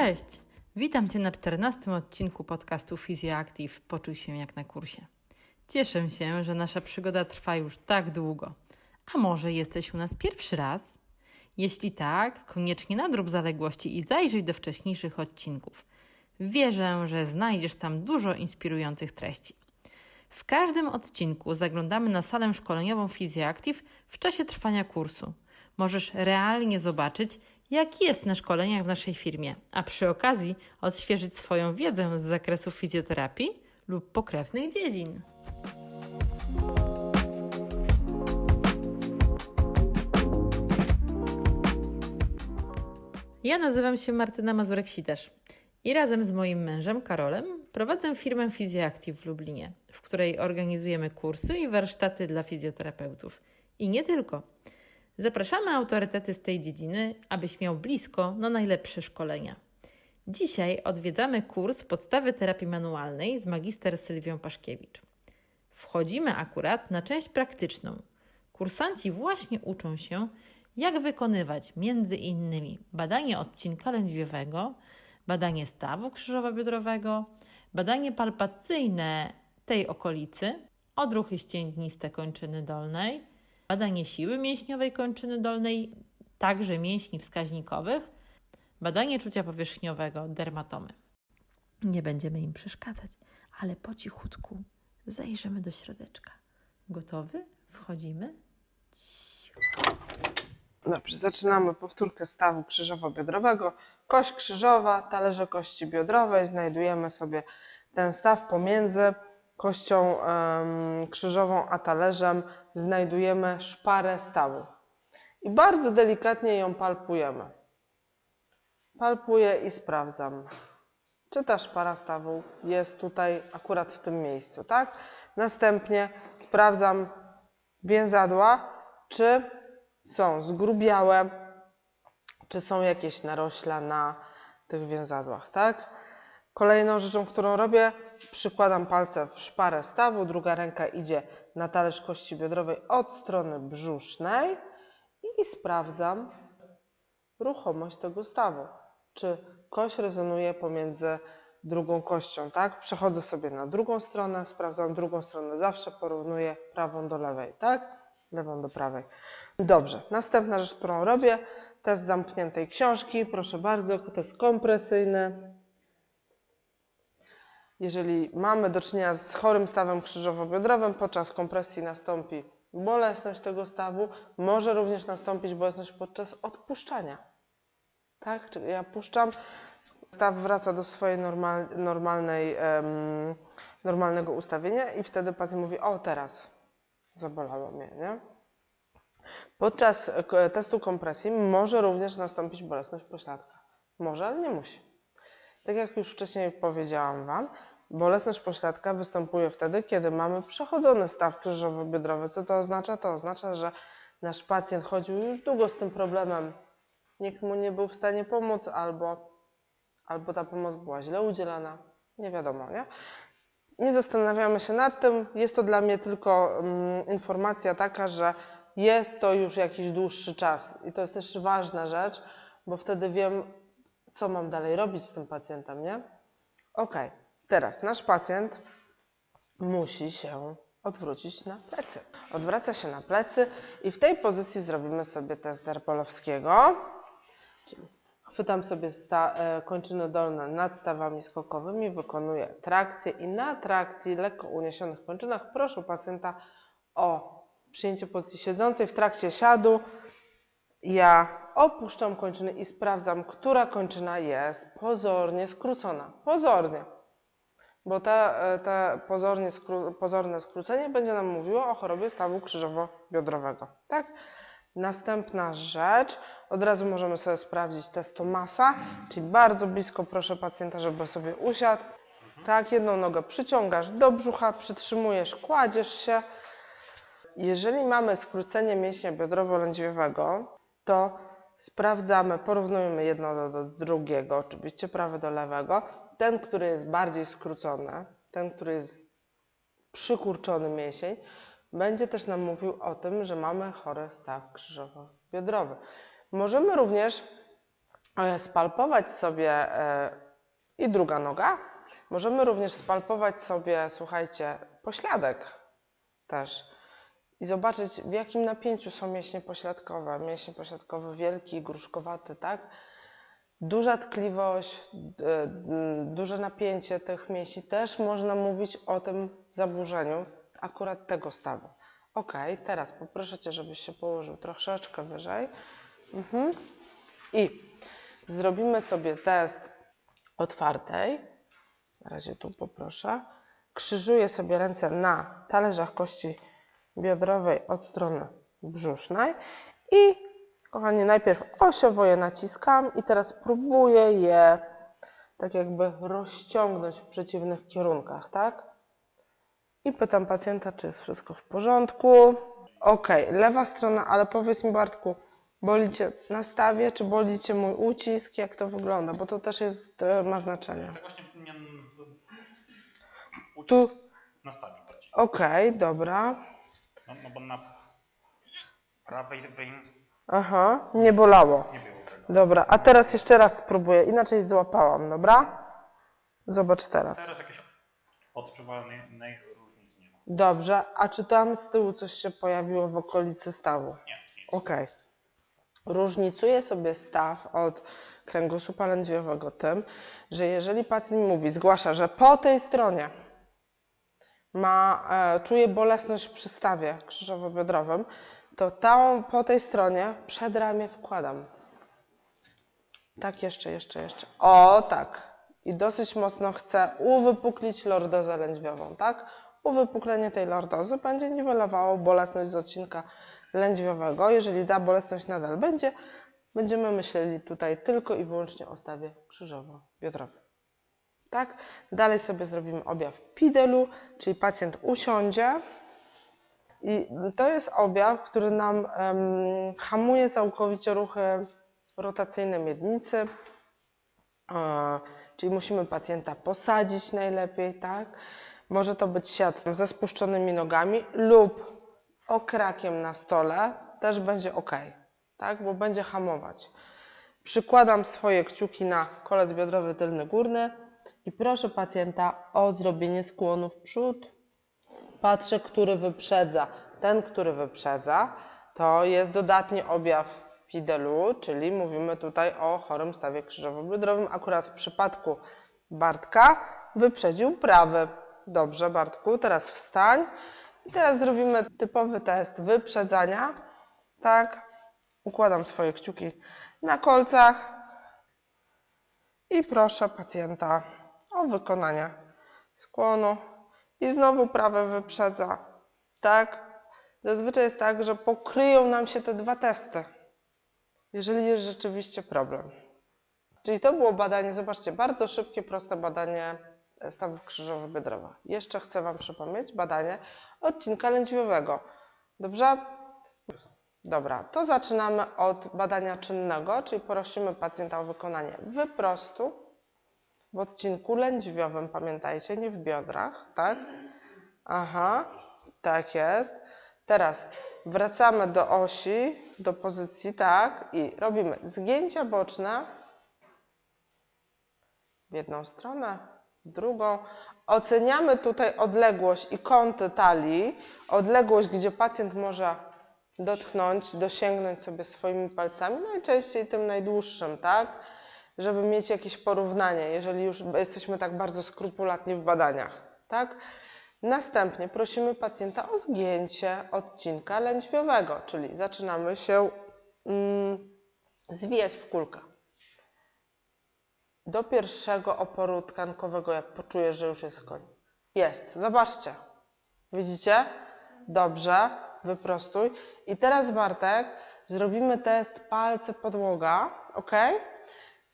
Cześć! Witam Cię na 14 odcinku podcastu Physioactive Poczuj się jak na kursie. Cieszę się, że nasza przygoda trwa już tak długo. A może jesteś u nas pierwszy raz? Jeśli tak, koniecznie nadrób zaległości i zajrzyj do wcześniejszych odcinków. Wierzę, że znajdziesz tam dużo inspirujących treści. W każdym odcinku zaglądamy na salę szkoleniową Physioactive w czasie trwania kursu. Możesz realnie zobaczyć, jak jest na szkoleniach w naszej firmie, a przy okazji odświeżyć swoją wiedzę z zakresu fizjoterapii lub pokrewnych dziedzin. Ja nazywam się Martyna Mazurek-Siderz i razem z moim mężem Karolem prowadzę firmę Physioactive w Lublinie, w której organizujemy kursy i warsztaty dla fizjoterapeutów. I nie tylko. Zapraszamy autorytety z tej dziedziny, abyś miał blisko na najlepsze szkolenia. Dzisiaj odwiedzamy kurs podstawy terapii manualnej z magister Sylwią Paszkiewicz. Wchodzimy akurat na część praktyczną. Kursanci właśnie uczą się, jak wykonywać między innymi badanie odcinka lędźwiowego, badanie stawu krzyżowo-biodrowego, badanie palpacyjne tej okolicy, odruchy ścięgniste kończyny dolnej, badanie siły mięśniowej kończyny dolnej, także mięśni wskaźnikowych, badanie czucia powierzchniowego, dermatomy. Nie będziemy im przeszkadzać, ale po cichutku zajrzymy do środeczka. Gotowy? Wchodzimy? Cicho. Dobrze, zaczynamy powtórkę stawu krzyżowo-biodrowego. Kość krzyżowa, talerze kości biodrowej. Znajdujemy sobie ten staw pomiędzy kością krzyżową a talerzem. Znajdujemy szparę stawu. I bardzo delikatnie ją palpujemy. Palpuję i sprawdzam, czy ta szpara stawu jest tutaj akurat w tym miejscu, tak? Następnie sprawdzam więzadła, czy są zgrubiałe, czy są jakieś narośla na tych więzadłach, tak? Kolejną rzeczą, którą robię, przykładam palce w szparę stawu, druga ręka idzie na talerz kości biodrowej od strony brzusznej i sprawdzam ruchomość tego stawu. Czy kość rezonuje pomiędzy drugą kością, tak? Przechodzę sobie na drugą stronę, sprawdzam drugą stronę, zawsze porównuję prawą do lewej, tak? Lewą do prawej. Dobrze, następna rzecz, którą robię, test zamkniętej książki, proszę bardzo, test kompresyjny. Jeżeli mamy do czynienia z chorym stawem krzyżowo-biodrowym, podczas kompresji nastąpi bolesność tego stawu, może również nastąpić bolesność podczas odpuszczania. Tak? Czyli ja puszczam, staw wraca do swojej normal, normalnej, em, normalnego ustawienia i wtedy pacjent mówi, o teraz zabolało mnie, nie? Podczas e, testu kompresji może również nastąpić bolesność pośladka. Może, ale nie musi. Tak jak już wcześniej powiedziałam Wam, bolesność pośladka występuje wtedy, kiedy mamy przechodzony staw krzyżowo-biodrowy. Co to oznacza? To oznacza, że nasz pacjent chodził już długo z tym problemem. Nikt mu nie był w stanie pomóc, albo, albo ta pomoc była źle udzielana. Nie wiadomo, nie? Nie zastanawiamy się nad tym. Jest to dla mnie tylko um, informacja taka, że jest to już jakiś dłuższy czas. I to jest też ważna rzecz, bo wtedy wiem, co mam dalej robić z tym pacjentem, nie? Ok, teraz nasz pacjent musi się odwrócić na plecy. Odwraca się na plecy i w tej pozycji zrobimy sobie test Derbolowskiego. Chwytam sobie sta, e, kończyny dolne nad stawami skokowymi, wykonuję trakcję i na trakcji lekko uniesionych kończynach proszę pacjenta o przyjęcie pozycji siedzącej w trakcie siadu. Ja opuszczam kończyny i sprawdzam, która kończyna jest pozornie skrócona. Pozornie. Bo te, te pozornie skró pozorne skrócenie będzie nam mówiło o chorobie stawu krzyżowo-biodrowego. Tak? Następna rzecz, od razu możemy sobie sprawdzić test Tomasa, czyli bardzo blisko proszę pacjenta, żeby sobie usiadł. Tak, jedną nogę przyciągasz do brzucha, przytrzymujesz, kładziesz się. Jeżeli mamy skrócenie mięśnia biodrowo-lędźwiowego, to sprawdzamy, porównujemy jedno do, do drugiego, oczywiście prawy do lewego. Ten, który jest bardziej skrócony, ten, który jest przykurczony mięsień, będzie też nam mówił o tym, że mamy chory staw krzyżowo-biodrowy. Możemy również e, spalpować sobie e, i druga noga. Możemy również spalpować sobie, słuchajcie, pośladek też i zobaczyć, w jakim napięciu są mięśnie pośladkowe. Mięśnie pośladkowe wielki, gruszkowaty, tak? Duża tkliwość, duże napięcie tych mięśni. Też można mówić o tym zaburzeniu akurat tego stawu. Ok, teraz poproszę Cię, żebyś się położył troszeczkę wyżej. Mhm. I zrobimy sobie test otwartej. Na razie tu poproszę. Krzyżuję sobie ręce na talerzach kości biodrowej od strony brzusznej i kochani, najpierw osiowo je naciskam i teraz próbuję je tak jakby rozciągnąć w przeciwnych kierunkach, tak? I pytam pacjenta, czy jest wszystko w porządku. Ok, lewa strona, ale powiedz mi Bartku, boli Cię na stawie, czy boli Cię mój ucisk? Jak to wygląda? Bo to też jest, e, ma znaczenie. Tak właśnie mnie ucisk Tu, nastawił bardziej. okej, dobra. No, no bo na prawej lewej Aha, nie bolało. nie było tego. Dobra, a teraz jeszcze raz spróbuję. Inaczej złapałam, dobra? Zobacz teraz. Teraz jakieś odczuwalnej różnicy nie ma. Dobrze, a czy tam z tyłu coś się pojawiło w okolicy stawu? Nie, nic. Okej. Różnicuję sobie staw od kręgosłupa lędźwiowego tym, że jeżeli pacjent mówi, zgłasza, że po tej stronie ma, e, czuje bolesność przy stawie krzyżowo-biodrowym, to tą po tej stronie przed ramię wkładam. Tak, jeszcze, jeszcze, jeszcze. O, tak. I dosyć mocno chcę uwypuklić lordozę lędźwiową, tak? Uwypuklenie tej lordozy będzie niwelowało bolesność z odcinka lędźwiowego. Jeżeli ta bolesność nadal będzie, będziemy myśleli tutaj tylko i wyłącznie o stawie krzyżowo-biodrowym. Tak? Dalej sobie zrobimy objaw pidelu, czyli pacjent usiądzie. I to jest objaw, który nam em, hamuje całkowicie ruchy rotacyjne miednicy. E, czyli musimy pacjenta posadzić najlepiej, tak? Może to być siat ze spuszczonymi nogami lub okrakiem na stole, też będzie ok, tak? Bo będzie hamować. Przykładam swoje kciuki na kolec biodrowy tylny górny i proszę pacjenta o zrobienie skłonu w przód. Patrzę, który wyprzedza. Ten, który wyprzedza, to jest dodatni objaw pidelu, czyli mówimy tutaj o chorym stawie krzyżowo-biodrowym. Akurat w przypadku Bartka wyprzedził prawy. Dobrze, Bartku, teraz wstań. I teraz zrobimy typowy test wyprzedzania. Tak, układam swoje kciuki na kolcach i proszę pacjenta o wykonanie skłonu. I znowu prawe wyprzedza. Tak? Zazwyczaj jest tak, że pokryją nam się te dwa testy, jeżeli jest rzeczywiście problem. Czyli to było badanie, zobaczcie, bardzo szybkie, proste badanie stawów krzyżowo-biodrowych. Jeszcze chcę Wam przypomnieć badanie odcinka lędźwiowego. Dobrze? Dobra, to zaczynamy od badania czynnego, czyli prosimy pacjenta o wykonanie wyprostu w odcinku lędźwiowym, pamiętajcie, nie w biodrach, tak? Aha, tak jest. Teraz wracamy do osi, do pozycji, tak, i robimy zgięcia boczne w jedną stronę, w drugą. Oceniamy tutaj odległość i kąty talii, odległość, gdzie pacjent może dotknąć, dosięgnąć sobie swoimi palcami, najczęściej tym najdłuższym, tak? Żeby mieć jakieś porównanie, jeżeli już jesteśmy tak bardzo skrupulatni w badaniach, tak? Następnie prosimy pacjenta o zgięcie odcinka lędźwiowego, czyli zaczynamy się mm, zwijać w kulkę. Do pierwszego oporu tkankowego, jak poczujesz, że już jest koniec. Jest, zobaczcie. Widzicie? Dobrze, wyprostuj. I teraz Bartek, zrobimy test palce podłoga, ok?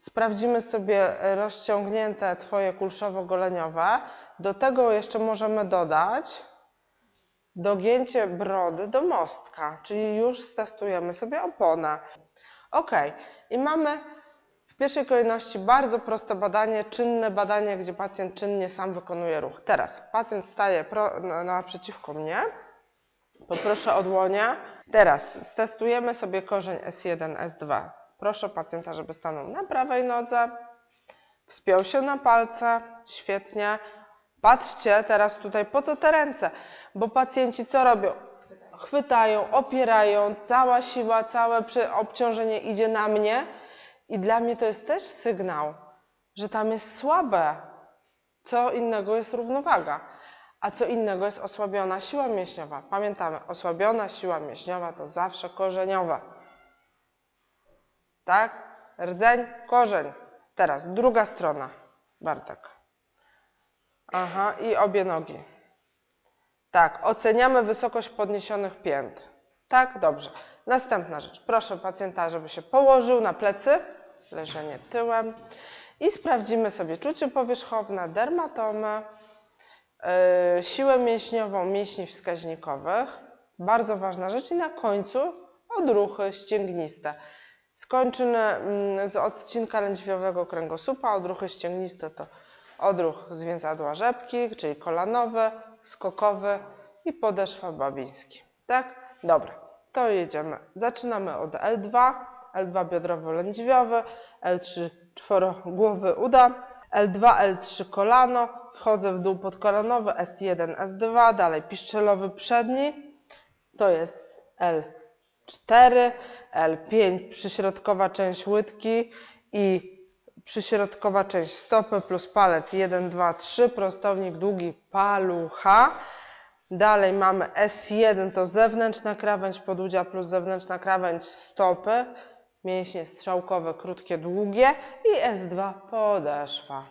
Sprawdzimy sobie rozciągnięte Twoje kulszowo-goleniowe. Do tego jeszcze możemy dodać dogięcie brody do mostka, czyli już stestujemy sobie oponę. Ok, i mamy w pierwszej kolejności bardzo proste badanie, czynne badanie, gdzie pacjent czynnie sam wykonuje ruch. Teraz pacjent staje naprzeciwko mnie. Poproszę o dłonie. Teraz stestujemy sobie korzeń S1, S2 Proszę pacjenta, żeby stanął na prawej nodze, wspiął się na palce, świetnie. Patrzcie teraz tutaj, po co te ręce? Bo pacjenci co robią? Chwytają, opierają, cała siła, całe obciążenie idzie na mnie i dla mnie to jest też sygnał, że tam jest słabe. Co innego jest równowaga, a co innego jest osłabiona siła mięśniowa. Pamiętamy, osłabiona siła mięśniowa to zawsze korzeniowa. Tak? Rdzeń, korzeń. Teraz druga strona. Bartek. Aha, i obie nogi. Tak, oceniamy wysokość podniesionych pięt. Tak, dobrze. Następna rzecz. Proszę pacjenta, żeby się położył na plecy, leżenie tyłem i sprawdzimy sobie czucie powierzchowne, dermatomy, yy, siłę mięśniową mięśni wskaźnikowych. Bardzo ważna rzecz. I na końcu odruchy ścięgniste. Skończyny mm, z odcinka lędźwiowego kręgosłupa, odruchy ścięgniste to odruch zwięzadła rzepki, czyli kolanowy, skokowy i podeszwa babiński. Tak? Dobra, to jedziemy. Zaczynamy od L2, L2 biodrowo-lędźwiowy, L3 czworogłowy uda, L2, L3 kolano, wchodzę w dół podkolanowy, S1, S2, dalej piszczelowy przedni, to jest L4, L5 przyśrodkowa część łydki i przyśrodkowa część stopy plus palec 1, 2, 3, prostownik długi palucha. Dalej mamy S1 to zewnętrzna krawędź podudzia plus zewnętrzna krawędź stopy, mięśnie strzałkowe, krótkie, długie i S2 podeszwa.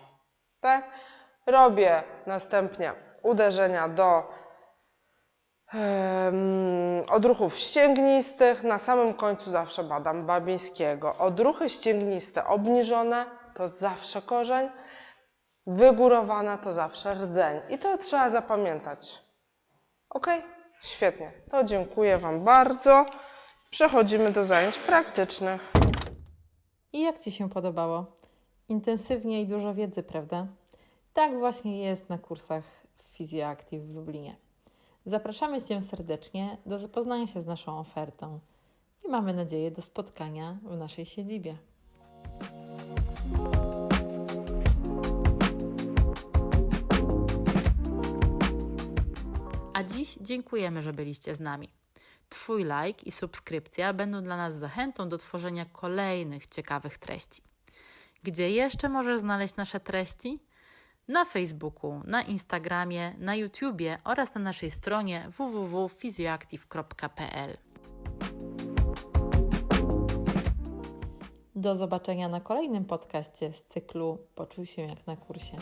Tak? Robię następnie uderzenia do odruchów ścięgnistych. Na samym końcu zawsze badam Babińskiego. Odruchy ścięgniste obniżone to zawsze korzeń, wygórowana to zawsze rdzeń. I to trzeba zapamiętać. Ok? Świetnie. To dziękuję Wam bardzo. Przechodzimy do zajęć praktycznych. I jak Ci się podobało? Intensywnie i dużo wiedzy, prawda? Tak właśnie jest na kursach w Fizjoactive w Lublinie. Zapraszamy Cię serdecznie do zapoznania się z naszą ofertą i mamy nadzieję do spotkania w naszej siedzibie. A dziś dziękujemy, że byliście z nami. Twój like i subskrypcja będą dla nas zachętą do tworzenia kolejnych ciekawych treści. Gdzie jeszcze możesz znaleźć nasze treści? Na Facebooku, na Instagramie, na YouTubie oraz na naszej stronie www.fizjoactive.pl. Do zobaczenia na kolejnym podcaście z cyklu Poczuj się jak na kursie.